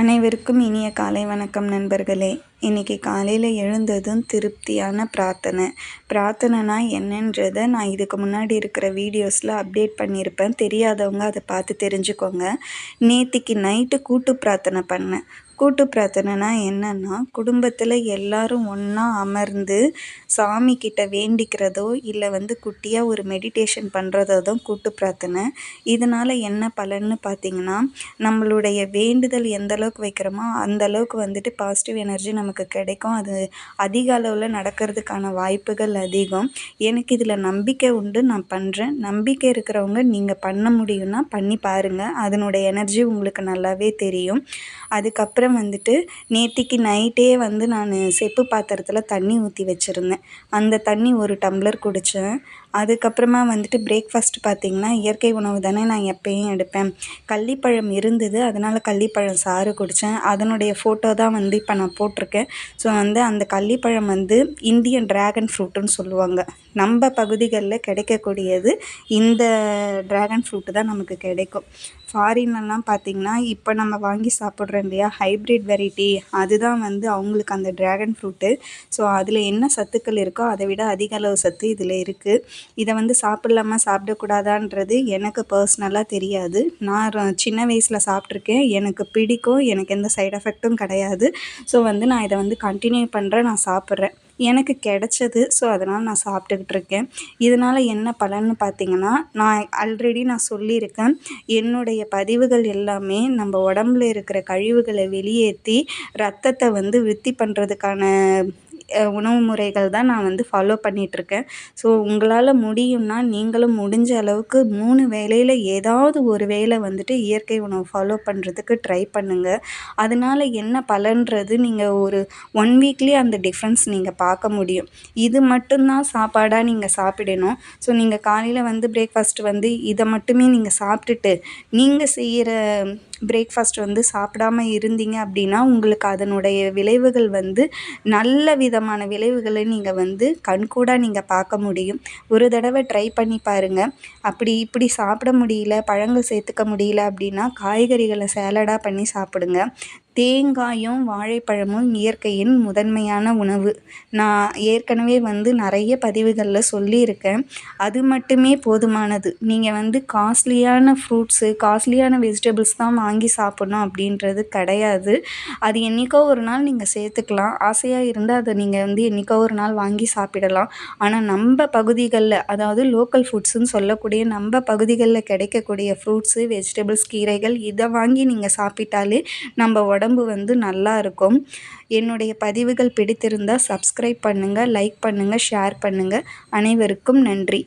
அனைவருக்கும் இனிய காலை வணக்கம் நண்பர்களே. இன்றைக்கி காலையில் எழுந்ததும் திருப்தியான பிரார்த்தனை. பிரார்த்தனைனா என்னன்றதை நான் இதுக்கு முன்னாடி இருக்கிற வீடியோஸில் அப்டேட் பண்ணியிருப்பேன். தெரியாதவங்க அதை பார்த்து தெரிஞ்சுக்கோங்க. நேற்றுக்கு நைட்டு கூட்டு பிரார்த்தனை பண்ணேன். கூட்டு பிரார்த்தனைனா என்னென்னா குடும்பத்தில் எல்லோரும் ஒன்றா அமர்ந்து சாமி கிட்ட வேண்டிக்கிறதோ இல்லை வந்து குட்டியாக ஒரு மெடிடேஷன் பண்ணுறதோ தான் கூட்டு பிரார்த்தனை. இதனால் என்ன பலன்னு பார்த்திங்கன்னா நம்மளுடைய வேண்டுதல் எந்த அளவுக்கு வைக்கிறோமோ அந்த அளவுக்கு வந்துட்டு பாசிட்டிவ் எனர்ஜி நமக்கு கிடைக்கும். அது அதிக அளவில் நடக்கிறதுக்கான வாய்ப்புகள் அதிகம். எனக்கு இதில் நம்பிக்கை உண்டு நான் பண்ணுறேன் நம்பிக்கை இருக்கிறவங்க நீங்கள் பண்ண முடியும்னா பண்ணி பாருங்கள் அதனுடைய எனர்ஜி உங்களுக்கு நல்லாவே தெரியும். அதுக்கப்புறம் அப்புறம் வந்துட்டு நேத்திக்கு நைட்டே வந்து நான் செப்பு பாத்திரத்தில் தண்ணி ஊற்றி வச்சுருந்தேன். அந்த தண்ணி ஒரு டம்ளர் குடித்தேன் அதுக்கப்புறமா வந்துட்டு பிரேக்ஃபாஸ்ட் பார்த்திங்கன்னா இயற்கை உணவு தானே நான் எப்பயும் எடுப்பேன். கள்ளிப்பழம் இருந்தது அதனால் கள்ளிப்பழம் சாறு குடித்தேன் அதனுடைய ஃபோட்டோ தான் வந்து இப்போ நான் போட்டிருக்கேன். ஸோ வந்து அந்த கள்ளிப்பழம் வந்து இந்தியன் ட்ராகன் ஃப்ரூட்டுன்னு சொல்லுவாங்க. நம்ம பகுதிகளில் கிடைக்கக்கூடியது இந்த ட்ராகன் ஃப்ரூட்டு தான் நமக்கு கிடைக்கும். ஃபாரின்லலாம் பார்த்திங்கன்னா இப்போ நம்ம வாங்கி சாப்பிட்றோம் இல்லையா ஹைப்ரிட் வெரைட்டி அதுதான் வந்து அவங்களுக்கு அந்த ட்ராகன் ஃப்ரூட்டு ஸோ அதில் என்ன சத்துக்கள் இருக்கோ அதை விட அதிக அளவு சத்து இதில் இருக்குது இதை வந்து சாப்பிட்லாமா சாப்பிடக்கூடாதான்றது எனக்கு பர்ஸ்னலாக தெரியாது. நான் சின்ன வயசில் சாப்பிட்ருக்கேன் எனக்கு பிடிக்கும். எனக்கு எந்த சைட் எஃபெக்ட்டும் கிடையாது. ஸோ வந்து நான் இதை வந்து கண்டினியூ பண்ணுறேன் நான் சாப்பிட்றேன். எனக்கு கிடச்சது. ஸோ அதனால் நான் சாப்பிட்டுக்கிட்டு இருக்கேன். இதனால் என்ன பலன்னு பார்த்தீங்கன்னா நான் ஆல்ரெடி நான் சொல்லியிருக்கேன். என்னுடைய பதிவுகள் எல்லாமே நம்ம உடம்புல இருக்கிற கழிவுகளை வெளியேற்றி ரத்தத்தை வந்து விருத்தி பண்ணுறதுக்கான உணவு முறைகள் தான் நான் வந்து ஃபாலோ பண்ணிகிட்ருக்கேன் ஸோ உங்களால் முடியும்னா நீங்களும் முடிஞ்ச அளவுக்கு மூணு வேளையில் ஏதாவது ஒரு வேளை வந்துட்டு இயற்கை உணவு ஃபாலோ பண்ணுறதுக்கு ட்ரை பண்ணுங்கள் அதனால் என்ன பலன்றது நீங்கள் ஒரு ஒன் வீக்லேயே அந்த டிஃப்ரென்ஸ் நீங்கள் பார்க்க முடியும். இது மட்டும்தான் சாப்பாடாக நீங்கள் சாப்பிடணும். ஸோ நீங்கள் காலையில் வந்து பிரேக்ஃபாஸ்ட் வந்து இதை மட்டுமே நீங்கள் சாப்பிட்டுட்டு நீங்கள் செய்கிற பிரேக்ஃபாஸ்ட் வந்து சாப்பிடாம இருந்தீங்க அப்படின்னா உங்களுக்கு அதனுடைய விளைவுகள் வந்து நல்ல வித விதமான விளைவுகளை நீங்கள் வந்து கண்கூடாக நீங்கள் பார்க்க முடியும். ஒரு தடவை ட்ரை பண்ணி பாருங்கள் அப்படி இப்படி சாப்பிட முடியல பழங்கள் சேர்த்துக்க முடியல அப்படின்னா காய்கறிகளை சேலடாக பண்ணி சாப்பிடுங்க. தேங்காயும் வாழைப்பழமும் இயற்கையின் முதன்மையான உணவு. நான் ஏற்கனவே வந்து நிறைய பதிவுகளில் சொல்லியிருக்கேன். அது மட்டுமே போதுமானது. நீங்கள் வந்து காஸ்ட்லியான ஃப்ரூட்ஸு காஸ்ட்லியான வெஜிடபிள்ஸ் தான் வாங்கி சாப்பிட்ணும் அப்படின்றது கிடையாது. அது என்றைக்கோ ஒரு நாள் நீங்கள் சேர்த்துக்கலாம். ஆசையாக இருந்தால் அதை நீங்கள் வந்து என்றைக்கோ ஒரு நாள் வாங்கி சாப்பிடலாம். ஆனால் நம்ம பகுதிகளில் அதாவது லோக்கல் ஃபுட்ஸுன்னு சொல்லக்கூடிய நம்ம பகுதிகளில் கிடைக்கக்கூடிய ஃப்ரூட்ஸு வெஜிடபிள்ஸ் கீரைகள் இதை வாங்கி நீங்கள் சாப்பிட்டாலே நம்ம உடம்பு உடம்பு வந்து நல்லா இருக்கும். என்னுடைய பதிவுகள் பிடித்திருந்தால் சப்ஸ்கிரைப் பண்ணுங்கள் லைக் பண்ணுங்கள் ஷேர் பண்ணுங்கள் அனைவருக்கும் நன்றி.